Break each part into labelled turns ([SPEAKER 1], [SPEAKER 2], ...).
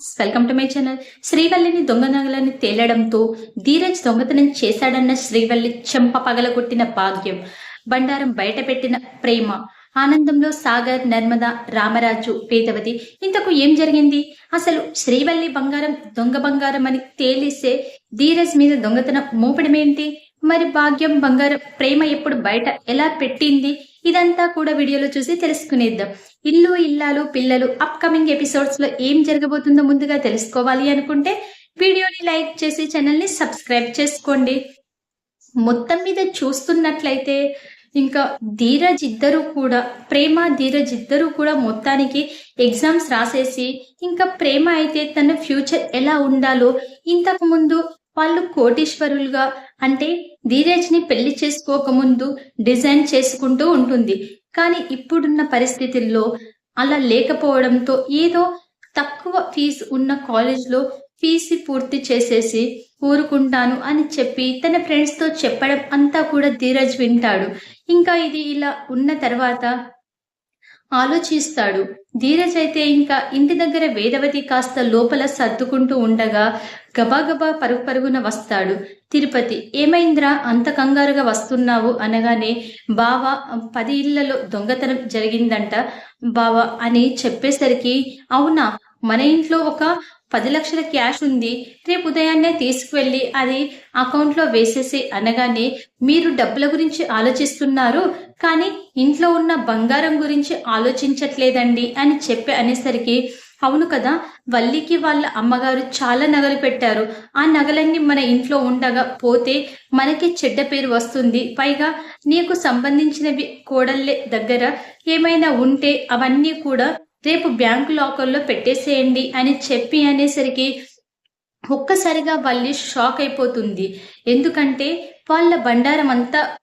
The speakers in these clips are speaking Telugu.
[SPEAKER 1] వెల్కమ్ టు మై ఛానల్ శ్రీవల్లిని దొంగ నగలని తేలడంతో ధీరజ్ దొంగతనం చేశాడన్న శ్రీవల్లి చెంప పగలగొట్టిన భాగ్యం. బండారం బయటపెట్టిన ప్రేమ. ఆనందంలో సాగర్ నర్మద రామరాజు వేదవతి ఇంతకు ఏం జరిగింది? అసలు శ్రీవల్లి బంగారం దొంగ బంగారం అని తేలిస్తే ధీరజ్ మీద దొంగతనం మోపడమేంటి? మరి భాగ్యం బంగారం ప్రేమ ఎప్పుడు బయట? ఎలా పెట్టింది? ఇదంతా కూడా వీడియోలో చూసి తెలుసుకునేద్దాం. ఇల్లు ఇల్లాలు పిల్లలు అప్కమింగ్ ఎపిసోడ్స్లో ఏం జరగబోతుందో ముందుగా తెలుసుకోవాలి అనుకుంటే వీడియోని లైక్ చేసి ఛానల్ని సబ్స్క్రైబ్ చేసుకోండి. మొత్తం మీద చూస్తున్నట్లయితే ఇంకా ధీరజ్ ఇద్దరు కూడా ప్రేమ ధీరజ్ ఇద్దరు కూడా మొత్తానికి ఎగ్జామ్స్ రాసేసి ఇంకా ప్రేమ అయితే తన ఫ్యూచర్ ఎలా ఉండాలో ఇంతకు ముందు వాళ్ళు కోటీశ్వరులుగా అంటే ధీరజ్ని పెళ్ళి చేసుకోకముందు డిజైన్ చేసుకుంటూ ఉంటుంది. కానీ ఇప్పుడున్న పరిస్థితుల్లో అలా లేకపోవడంతో ఏదో తక్కువ ఫీజు ఉన్న కాలేజ్లో ఫీజు పూర్తి చేసేసి ఊరుకుంటాను అని చెప్పి తన ఫ్రెండ్స్తో చెప్పడం అంతా కూడా ధీరజ్ వింటాడు. ఇంకా ఇది ఇలా ఉన్న తర్వాత ఆలోచిస్తాడు. ధీరజ్ అయితే ఇంకా ఇంటి దగ్గర వేదవతి కాస్త లోపల సర్దుకుంటూ ఉండగా గబాగబా పరుగు పరుగున వస్తాడు. తిరుపతి ఏమైంద్రా? అంత కంగారుగా వస్తున్నావు? అనగానే బావ పది ఇళ్ళలో దొంగతనం జరిగిందంట బావ అని చెప్పేసరికి అవునా? మన ఇంట్లో ఒక పది లక్షల క్యాష్ ఉంది. రేపు ఉదయాన్నే తీసుకువెళ్ళి అది అకౌంట్లో వేసేసి అనగానే మీరు డబ్బుల గురించి ఆలోచిస్తున్నారు. కానీ ఇంట్లో ఉన్న బంగారం గురించి ఆలోచించట్లేదండి అని చెప్పి అనేసరికి అవును కదా వల్లికి వాళ్ళ అమ్మగారు చాలా నగలు పెట్టారు. ఆ నగలన్నీ మన ఇంట్లో ఉండగా పోతే మనకి చెడ్డ పేరు వస్తుంది. పైగా నీకు సంబంధించినవి కోడళ్ళే దగ్గర ఏమైనా ఉంటే అవన్నీ కూడా రేపు బ్యాంకు లాకర్లో పెట్టేసేయండి అని చెప్పి అనేసరికి ఒక్కసారిగా వాళ్ళు షాక్ అయిపోతుంది. ఎందుకంటే వాళ్ళ బండారం అంతా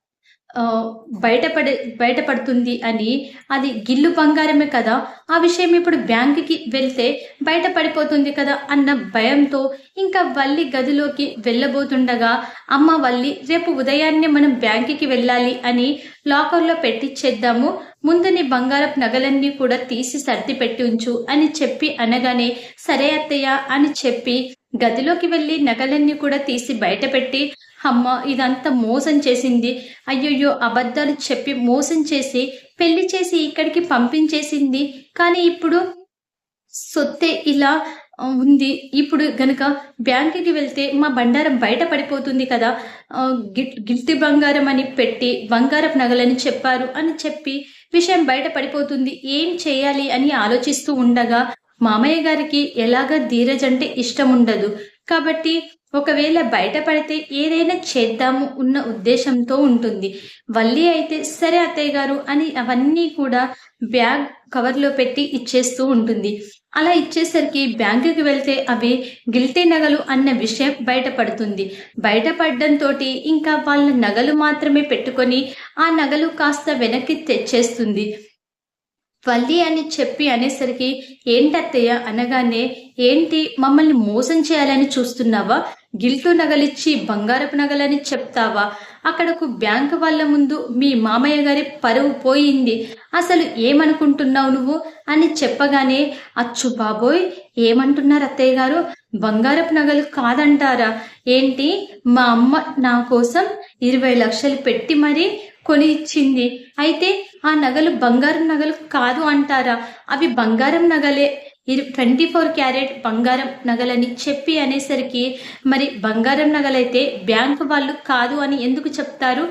[SPEAKER 1] బయటపడే బయటపడుతుంది అని అది గిల్లు బంగారమే కదా. ఆ విషయం ఇప్పుడు బ్యాంకుకి వెళ్తే బయటపడిపోతుంది కదా అన్న భయంతో ఇంకా వల్లి గదిలోకి వెళ్ళబోతుండగా అమ్మ వల్లి రేపు ఉదయాన్నే మనం బ్యాంకుకి వెళ్ళాలి అని లాకర్లో పెట్టిచ్చేద్దాము ముందు నీ బంగారపు నగలన్నీ కూడా తీసి సర్ది పెట్టి ఉంచు అని చెప్పి అనగానే సరే అత్తయ్య అని చెప్పి గదిలోకి వెళ్ళి నగలన్నీ కూడా తీసి బయటపెట్టి అమ్మ ఇదంతా మోసం చేసింది. అయ్యయ్యో అబద్ధాలు చెప్పి మోసం చేసి పెళ్ళి చేసి ఇక్కడికి పంపించేసింది. కానీ ఇప్పుడు సొత్తే ఇలా ఉంది. ఇప్పుడు గనక బ్యాంకుకి వెళ్తే మా బండారం బయట పడిపోతుంది కదా. గిల్తి బంగారం అని పెట్టి బంగారపు నగలని చెప్పారు అని చెప్పి విషయం బయట పడిపోతుంది. ఏం చేయాలి అని ఆలోచిస్తూ ఉండగా మామయ్య గారికి ఎలాగ ధీరజ్ అంటే ఇష్టం ఉండదు కాబట్టి ఒకవేళ బయటపడితే ఏదైనా చేద్దాము ఉన్న ఉద్దేశంతో ఉంటుంది. వల్లి అయితే సరే అత్తయ్య గారు అని అవన్నీ కూడా బ్యాగ్ కవర్లో పెట్టి ఇచ్చేస్తూ ఉంటుంది. అలా ఇచ్చేసరికి బ్యాంకుకి వెళ్తే అవి గిల్టీ నగలు అన్న విషయం బయటపడుతుంది. బయటపడడంతో ఇంకా వాళ్ళ నగలు మాత్రమే పెట్టుకొని ఆ నగలు కాస్త వెనక్కి తెచ్చేస్తుంది. వల్లి అని చెప్పి అనేసరికి ఏంటత్తయ్య? అనగానే ఏంటి? మమ్మల్ని మోసం చేయాలని చూస్తున్నావా? గిల్టు నగలిచ్చి బంగారపు నగలని చెప్తావా? అక్కడకు బ్యాంకు వాళ్ళ ముందు మీ మామయ్య గారి పరువు పోయింది. అసలు ఏమనుకుంటున్నావు నువ్వు? అని చెప్పగానే అచ్చు బాబోయ్! ఏమంటున్నారు అత్తయ్య గారు? బంగారపు నగలు కాదంటారా? ఏంటి? మా అమ్మ నా కోసం ఇరవై లక్షలు పెట్టి మరీ కొని ఇచ్చింది. అయితే ఆ నగలు బంగారం నగలు కాదు అంటారా? అవి బంగారం నగలే. ఇది ట్వంటీ ఫోర్ క్యారెట్ బంగారం నగలని చెప్పి అనేసరికి మరి బంగారం నగలైతే బ్యాంక్ వాళ్ళు కాదు అని ఎందుకు చెప్తారు?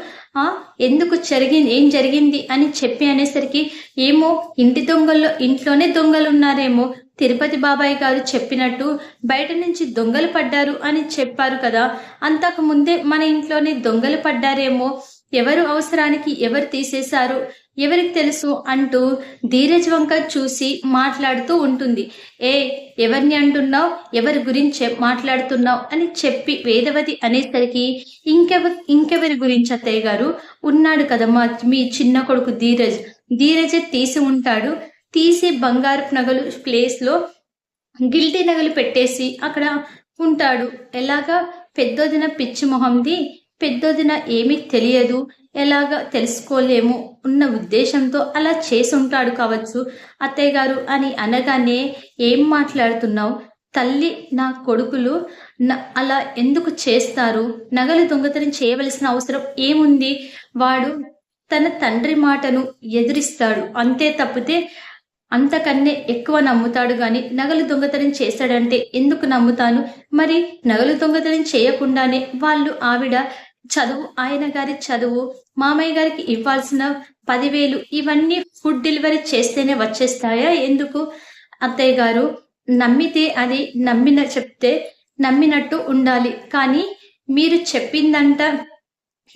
[SPEAKER 1] ఎందుకు జరిగింది ఏం జరిగింది అని చెప్పి అనేసరికి ఏమో ఇంటి దొంగల్లో ఇంట్లోనే దొంగలు ఉన్నారేమో తిరుపతి బాబాయ్ గారు చెప్పినట్టు బయట నుంచి దొంగలు పడ్డారు అని చెప్పారు కదా. అంతకు ముందే మన ఇంట్లోనే దొంగలు పడ్డారేమో. ఎవరు అవసరానికి ఎవరు తీసేశారు? ఎవరికి తెలుసు అంటూ ధీరజ్ వంక చూసి మాట్లాడుతూ ఉంటుంది. ఏ ఎవరిని అంటున్నావు? ఎవరి గురించి మాట్లాడుతున్నావు? అని చెప్పి వేదవతి అనేసరికి ఇంకెవ ఇంకెవరి గురించి అత్తయ్య గారు? ఉన్నాడు కదమ్మా మీ చిన్న కొడుకు ధీరజ్. ధీరజ్ తీసి ఉంటాడు. తీసి బంగారపు నగలు ప్లేస్లో గిల్టీ నగలు పెట్టేసి అక్కడ ఉంటాడు. ఎలాగా? పెద్దోదిన పిచ్చి మొహంది. పెద్దోదిన ఏమీ తెలియదు. ఎలాగ తెలుసుకోలేము ఉన్న ఉద్దేశంతో అలా చేసి ఉంటాడు కావచ్చు. అత్తయ్య గారు అని అనగానే ఏం మాట్లాడుతున్నావు? తల్లి నా కొడుకులు న- అలా ఎందుకు చేస్తారు? నగలు దొంగతనం చేయవలసిన అవసరం ఏముంది? వాడు తన తండ్రి మాటను ఎదురిస్తాడు. అంతే తప్పితే అంతకన్నే ఎక్కువ నమ్ముతాడు గాని నగలు దొంగతనం చేశాడంటే ఎందుకు నమ్ముతాను? మరి నగలు దొంగతనం చేయకుండానే వాళ్ళు ఆవిడ చదువు ఆయన గారి చదువు మామయ్య గారికి ఇవ్వాల్సిన పదివేలు ఇవన్నీ ఫుడ్ డెలివరీ చేస్తేనే వచ్చేస్తాయా? ఎందుకు? అత్తయ్య గారు నమ్మితే అది నమ్మిన చెప్తే నమ్మినట్టు ఉండాలి. కానీ మీరు చెప్పిందంట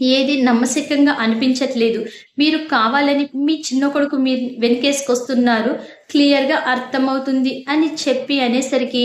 [SPEAKER 1] ఏది నమ్మశక్యంగా అనిపించట్లేదు. మీరు కావాలని మీ చిన్న కొడుకు మీరు వెనకేసుకొస్తున్నారు. క్లియర్గా అర్థమవుతుంది అని చెప్పి అనేసరికి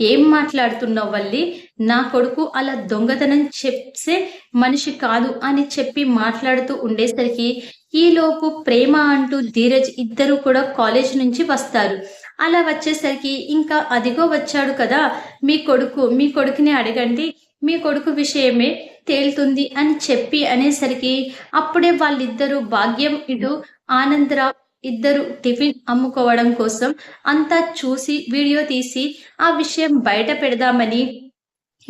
[SPEAKER 1] ఏం మాట్లాడుతున్నావు వల్లి? నా కొడుకు అలా దొంగతనం చెప్పే మనిషి కాదు అని చెప్పి మాట్లాడుతూ ఉండేసరికి ఈలోపు ప్రేమ అంటూ ధీరజ్ ఇద్దరు కూడా కాలేజ్ నుంచి వస్తారు. అలా వచ్చేసరికి ఇంకా అదిగో వచ్చాడు కదా మీ కొడుకు మీ కొడుకుని అడగండి మీ కొడుకు విషయమే తేలుతుంది అని చెప్పి అనేసరికి అప్పుడే వాళ్ళిద్దరూ భాగ్యం ఇటు ఆనందరావు ఇద్దరు టిఫిన్ అమ్ముకోవడం కోసం అంతా చూసి వీడియో తీసి ఆ విషయం బయట పెడదామని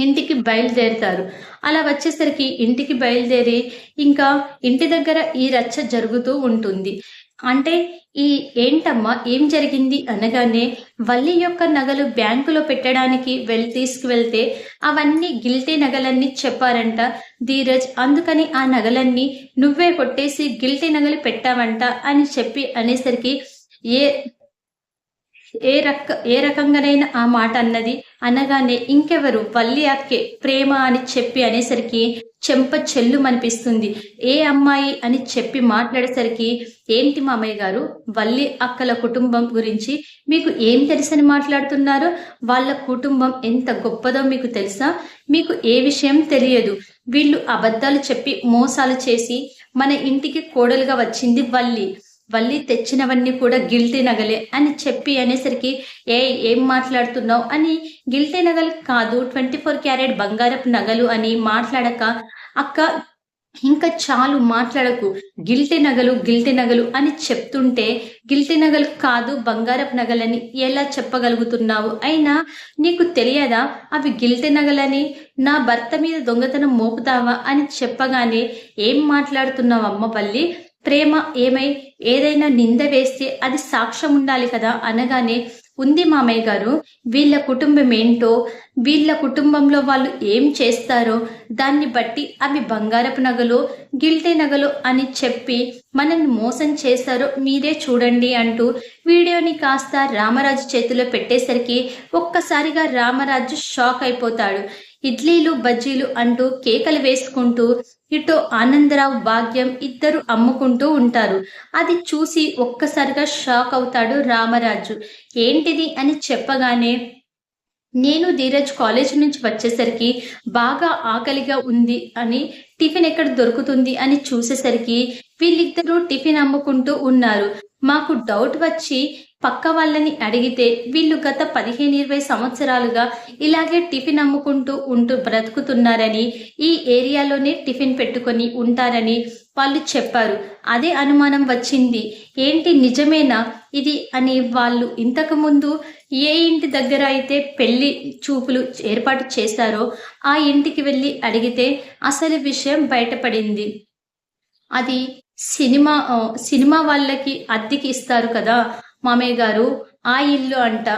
[SPEAKER 1] ఇంటికి బయలుదేరుతారు. అలా వచ్చేసరికి ఇంటికి బయలుదేరి ఇంకా ఇంటి దగ్గర ఈ రచ్చ జరుగుతూ ఉంటుంది. అంటే ఈ ఏంటమ్మా ఏం జరిగింది అనగానే వల్లి యొక్క నగలు బ్యాంకులో పెట్టడానికి వెళ్ తీసుకువెళ్తే అవన్నీ గిల్టీ నగలన్నీ చెప్పారంట ధీరజ్. అందుకని ఆ నగలన్నీ నువ్వే కొట్టేసి గిల్టీ నగలు పెట్టావంట అని చెప్పి అనేసరికి ఏ ఏ రక ఏ రకంగానైనా ఆ మాట అన్నది. అనగానే ఇంకెవరు వల్లి అక్కే ప్రేమ అని చెప్పి అనేసరికి చెంప చెల్లు అనిపిస్తుంది ఏ అమ్మాయి అని చెప్పి మాట్లాడేసరికి ఏంటి మామయ్య గారు వల్లి అక్కల కుటుంబం గురించి మీకు ఏం తెలుసని మాట్లాడుతున్నారో? వాళ్ళ కుటుంబం ఎంత గొప్పదో మీకు తెలుసా? మీకు ఏ విషయం తెలియదు. వీళ్ళు అబద్ధాలు చెప్పి మోసాలు చేసి మన ఇంటికి కోడలుగా వచ్చింది వల్లి. వల్లి తెచ్చినవన్నీ కూడా గిల్టీ నగలే అని చెప్పి అనేసరికి ఏ ఏం మాట్లాడుతున్నావు అని గిల్టీ నగలు కాదు ట్వంటీ ఫోర్ క్యారెట్ బంగారపు నగలు అని మాట్లాడక అక్క ఇంకా చాలు మాట్లాడకు గిల్టీ నగలు గిల్టీ నగలు అని చెప్తుంటే గిల్టీ నగలు కాదు బంగారపు నగలని ఎలా చెప్పగలుగుతున్నావు? అయినా నీకు తెలియదా అవి గిల్టీ నగలని నా భర్త మీద దొంగతనం మోపుతావా అని చెప్పగానే ఏం మాట్లాడుతున్నావు అమ్మ పల్లి ప్రేమ ఏమై ఏదైనా నింద వేస్తే అది సాక్ష్యం ఉండాలి కదా అనగానే ఉంది మామయ్య గారు వీళ్ళ కుటుంబం ఏంటో వీళ్ళ కుటుంబంలో వాళ్ళు ఏం చేస్తారో దాన్ని బట్టి అవి బంగారపు నగలు గిల్టీ నగలు అని చెప్పి మనల్ని మోసం చేశారో మీరే చూడండి అంటూ వీడియోని కాస్త రామరాజు చేతిలో పెట్టేసరికి ఒక్కసారిగా రామరాజు షాక్ అయిపోతాడు. ఇడ్లీలు బజ్జీలు అంటూ కేకలు వేసుకుంటూ ఇటు ఆనందరావు భాగ్యం ఇద్దరు అమ్ముకుంటూ ఉంటారు. అది చూసి ఒక్కసారిగా షాక్ అవుతాడు రామరాజు. ఏంటిది అని చెప్పగానే నేను ధీరజ్ కాలేజ్ నుంచి వచ్చేసరికి బాగా ఆకలిగా ఉంది అని టిఫిన్ ఎక్కడ దొరుకుతుంది అని చూసేసరికి వీళ్ళిద్దరూ టిఫిన్ అమ్ముకుంటూ ఉన్నారు. మాకు డౌట్ వచ్చి పక్క వాళ్ళని అడిగితే వీళ్ళు గత పదిహేను ఇరవై సంవత్సరాలుగా ఇలాగే టిఫిన్ అమ్ముకుంటూ ఉంటూ బ్రతుకుతున్నారని ఈ ఏరియాలోనే టిఫిన్ పెట్టుకొని ఉంటారని వాళ్ళు చెప్పారు. అదే అనుమానం వచ్చింది. ఏంటి నిజమేనా ఇది అని వాళ్ళు ఇంతకుముందు ఏ ఇంటి దగ్గర అయితే పెళ్ళి చూపులు ఏర్పాటు చేశారో ఆ ఇంటికి వెళ్ళి అడిగితే అసలు విషయం బయటపడింది. అది సినిమా సినిమా వాళ్ళకి అద్దెకి ఇస్తారు కదా మామయ్య గారు ఆ ఇల్లు అంట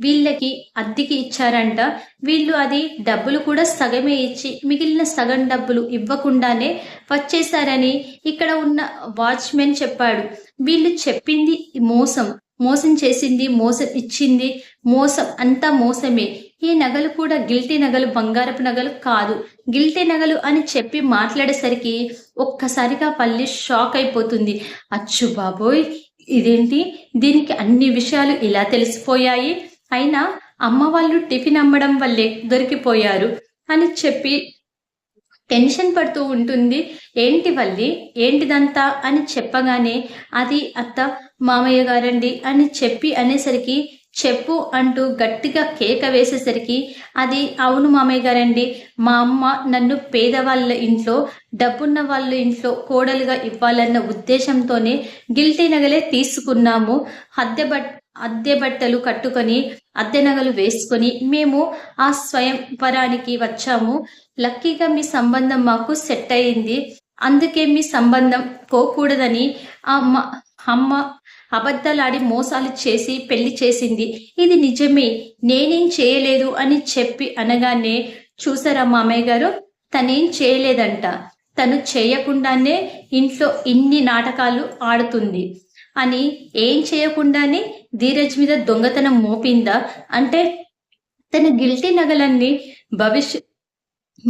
[SPEAKER 1] వీళ్ళకి అద్దెకి ఇచ్చారంట. వీళ్ళు అది డబ్బులు కూడా సగమే ఇచ్చి మిగిలిన సగం డబ్బులు ఇవ్వకుండానే వచ్చేసారని ఇక్కడ ఉన్న వాచ్మెన్ చెప్పాడు. వీళ్ళు చెప్పింది మోసం మోసం చేసింది మోసం ఇచ్చింది మోసం అంతా మోసమే. ఈ నగలు కూడా గిల్టీ నగలు బంగారపు నగలు కాదు. గిల్టీ నగలు అని చెప్పి మాట్లాడేసరికి ఒక్కసారిగా పల్లి షాక్ అయిపోతుంది. అచ్చు బాబోయ్ ఇదేంటి? దీనికి అన్ని విషయాలు ఇలా తెలిసిపోయాయి. అయినా అమ్మ వాళ్ళు టిఫిన్ అమ్మడం వల్లే దొరికిపోయారు అని చెప్పి టెన్షన్ పడుతూ ఉంటుంది. ఏంటి వల్లి? ఏంటిదంతా? అని చెప్పగానే అది అత్త మామయ్య గారండి అని చెప్పి అనేసరికి చెప్పు అంటూ గట్టిగా కేక వేసేసరికి అది అవును మామయ్య గారండి. మా అమ్మ నన్ను పేదవాళ్ళ ఇంట్లో డబ్బున్న వాళ్ళ ఇంట్లో కోడలుగా ఇవ్వాలన్న ఉద్దేశంతోనే గిల్టీ నగలే తీసుకున్నాము. అద్దె బట్ అద్దె బట్టలు కట్టుకొని అద్దె నగలు వేసుకొని మేము ఆ స్వయంవరానికి వచ్చాము. లక్కీగా మీ సంబంధం మాకు సెట్ అయింది. అందుకే మీ సంబంధం పోకూడదని ఆ అమ్మ అమ్మ అబద్ధాలాడి మోసాలు చేసి పెళ్ళి చేసింది. ఇది నిజమే. నేనేం చేయలేదు అని చెప్పి అనగానే చూసారా మామయ్య గారు? తనేం చేయలేదంట. తను చేయకుండానే ఇంట్లో ఇన్ని నాటకాలు ఆడుతుంది. అని ఏం చేయకుండానే ధీరజ్ మీద దొంగతనం మోపిందా? అంటే తన గిల్టీ నగలన్నీ భవిష్య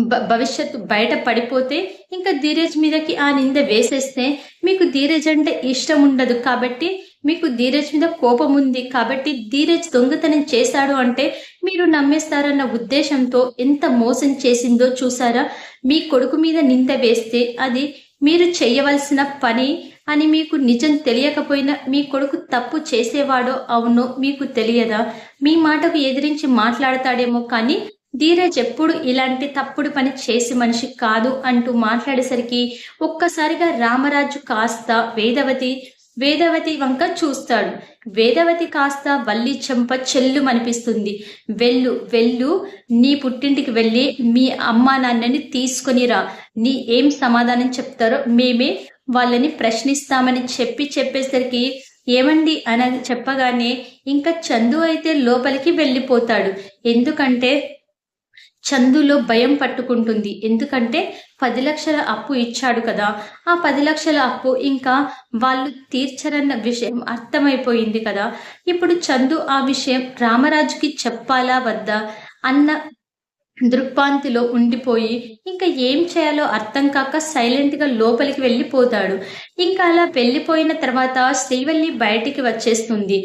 [SPEAKER 1] భవిష్యత్తు బయట పడిపోతే ఇంకా ధీరజ్ మీదకి ఆ నింద వేసేస్తే మీకు ధీరజ్ అంటే ఇష్టం ఉండదు కాబట్టి మీకు ధీరజ్ మీద కోపం ఉంది కాబట్టి ధీరజ్ దొంగతనం చేశాడు అంటే మీరు నమ్మేస్తారన్న ఉద్దేశంతో ఎంత మోసం చేసిందో చూసారా? మీ కొడుకు మీద నింద వేస్తే అది మీరు చేయవలసిన పని అని మీకు నిజం తెలియకపోయినా మీ కొడుకు తప్పు చేసేవాడో అవునో మీకు తెలియదా? మీ మాటకు ఎదిరించి మాట్లాడతాడేమో కానీ ధీరజ్ ఎప్పుడు ఇలాంటి తప్పుడు పని చేసి మనిషి కాదు అంటూ మాట్లాడేసరికి ఒక్కసారిగా రామరాజు కాస్త వేదవతి వేదవతి వంక చూస్తాడు. వేదవతి కాస్త వల్లి చెంప చెల్లు అనిపిస్తుంది వెళ్ళు వెళ్ళు నీ పుట్టింటికి వెళ్ళి మీ అమ్మా నాన్నని తీసుకొని రా. నీ ఏం సమాధానం చెప్తారో మేమే వాళ్ళని ప్రశ్నిస్తామని చెప్పి చెప్పేసరికి ఏమండి అని చెప్పగానే ఇంకా చందు అయితే లోపలికి వెళ్ళిపోతాడు. ఎందుకంటే చందులో భయం పట్టుకుంటుంది. ఎందుకంటే పది లక్షల అప్పు ఇచ్చాడు కదా. ఆ పది లక్షల అప్పు ఇంకా వాళ్ళు తీర్చరన్న విషయం అర్థమైపోయింది కదా. ఇప్పుడు చందు ఆ విషయం రామరాజుకి చెప్పాలా వద్దా? అన్న దృక్పాంతిలో ఉండిపోయి ఇంకా ఏం చేయాలో అర్థం కాక సైలెంట్గా లోపలికి వెళ్ళిపోతాడు. ఇంకా అలా వెళ్ళిపోయిన తర్వాత శ్రీవల్లి బయటికి వచ్చేస్తుంది.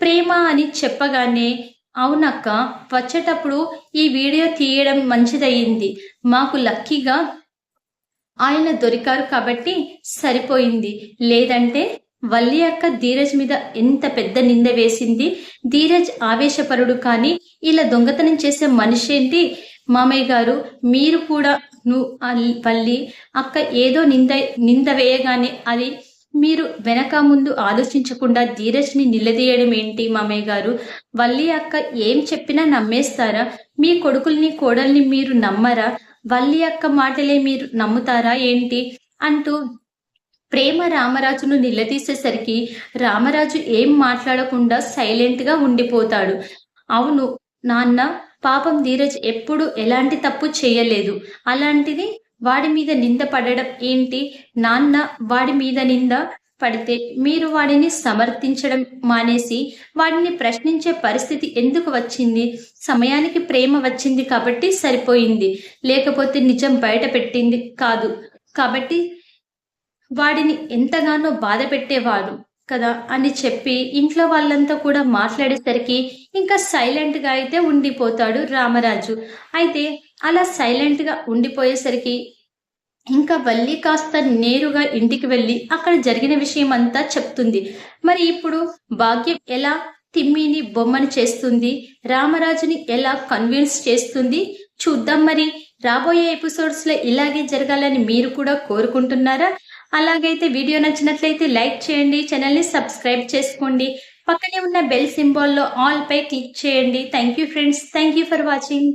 [SPEAKER 1] ప్రేమ అని చెప్పగానే అవునక్క వచ్చేటప్పుడు ఈ వీడియో తీయడం మంచిదయ్యింది మాకు లక్కీగా ఆయన దొరికారు కాబట్టి సరిపోయింది. లేదంటే వల్లి అక్క ధీరజ్ మీద ఎంత పెద్ద నింద వేసింది? ధీరజ్ ఆవేశపరుడు కానీ ఇలా దొంగతనం చేసే మనిషి ఏంటి మామయ్య గారు మీరు కూడా నువ్వు వల్లి అక్క ఏదో నింద నింద వేయగానే అది మీరు వెనక ముందు ఆలోచించకుండా ధీరజ్ని నిలదీయడం ఏంటి మామయ్య గారు? వల్లి అక్క ఏం చెప్పినా నమ్మేస్తారా? మీ కొడుకుల్ని కోడల్ని మీరు నమ్మరా? వల్లి అక్క మాటలే మీరు నమ్ముతారా ఏంటి? అంటూ ప్రేమ రామరాజును నిలదీసేసరికి రామరాజు ఏం మాట్లాడకుండా సైలెంట్గా ఉండిపోతాడు. అవును నాన్న పాపం ధీరజ్ ఎప్పుడు ఎలాంటి తప్పు చేయలేదు. అలాంటిది వాడి మీద నింద పడడం ఏంటి? నాన్న వాడి మీద నింద? పడితే మీరు వాడిని సమర్థించడం మానేసి వాడిని ప్రశ్నించే పరిస్థితి ఎందుకు వచ్చింది? సమయానికి ప్రేమ వచ్చింది కాబట్టి సరిపోయింది. లేకపోతే నిజం బయట పెట్టింది కాదు. కాబట్టి వాడిని ఎంతగానో బాధ పెట్టేవాడు కదా అని చెప్పి ఇంట్లో వాళ్ళంతా కూడా మాట్లాడేసరికి ఇంకా సైలెంట్గా అయితే ఉండిపోతాడు రామరాజు. అయితే అలా సైలెంట్గా ఉండిపోయేసరికి ఇంకా వల్లి కాస్త నేరుగా ఇంటికి వెళ్ళి అక్కడ జరిగిన విషయం అంతా చెప్తుంది. మరి ఇప్పుడు భాగ్యం ఎలా తిమ్మిని బొమ్మని చేస్తుంది? రామరాజుని ఎలా కన్విన్స్ చేస్తుంది? చూద్దాం మరి. రాబోయే ఎపిసోడ్స్లో ఇలాగే జరగాలని మీరు కూడా కోరుకుంటున్నారా? అలాగైతే వీడియో నచ్చినట్లయితే లైక్ చేయండి ఛానల్ని సబ్స్క్రైబ్ చేసుకోండి. పక్కనే ఉన్న బెల్ సింబాల్లో ఆల్ పై క్లిక్ చేయండి. Thank you friends thank you for watching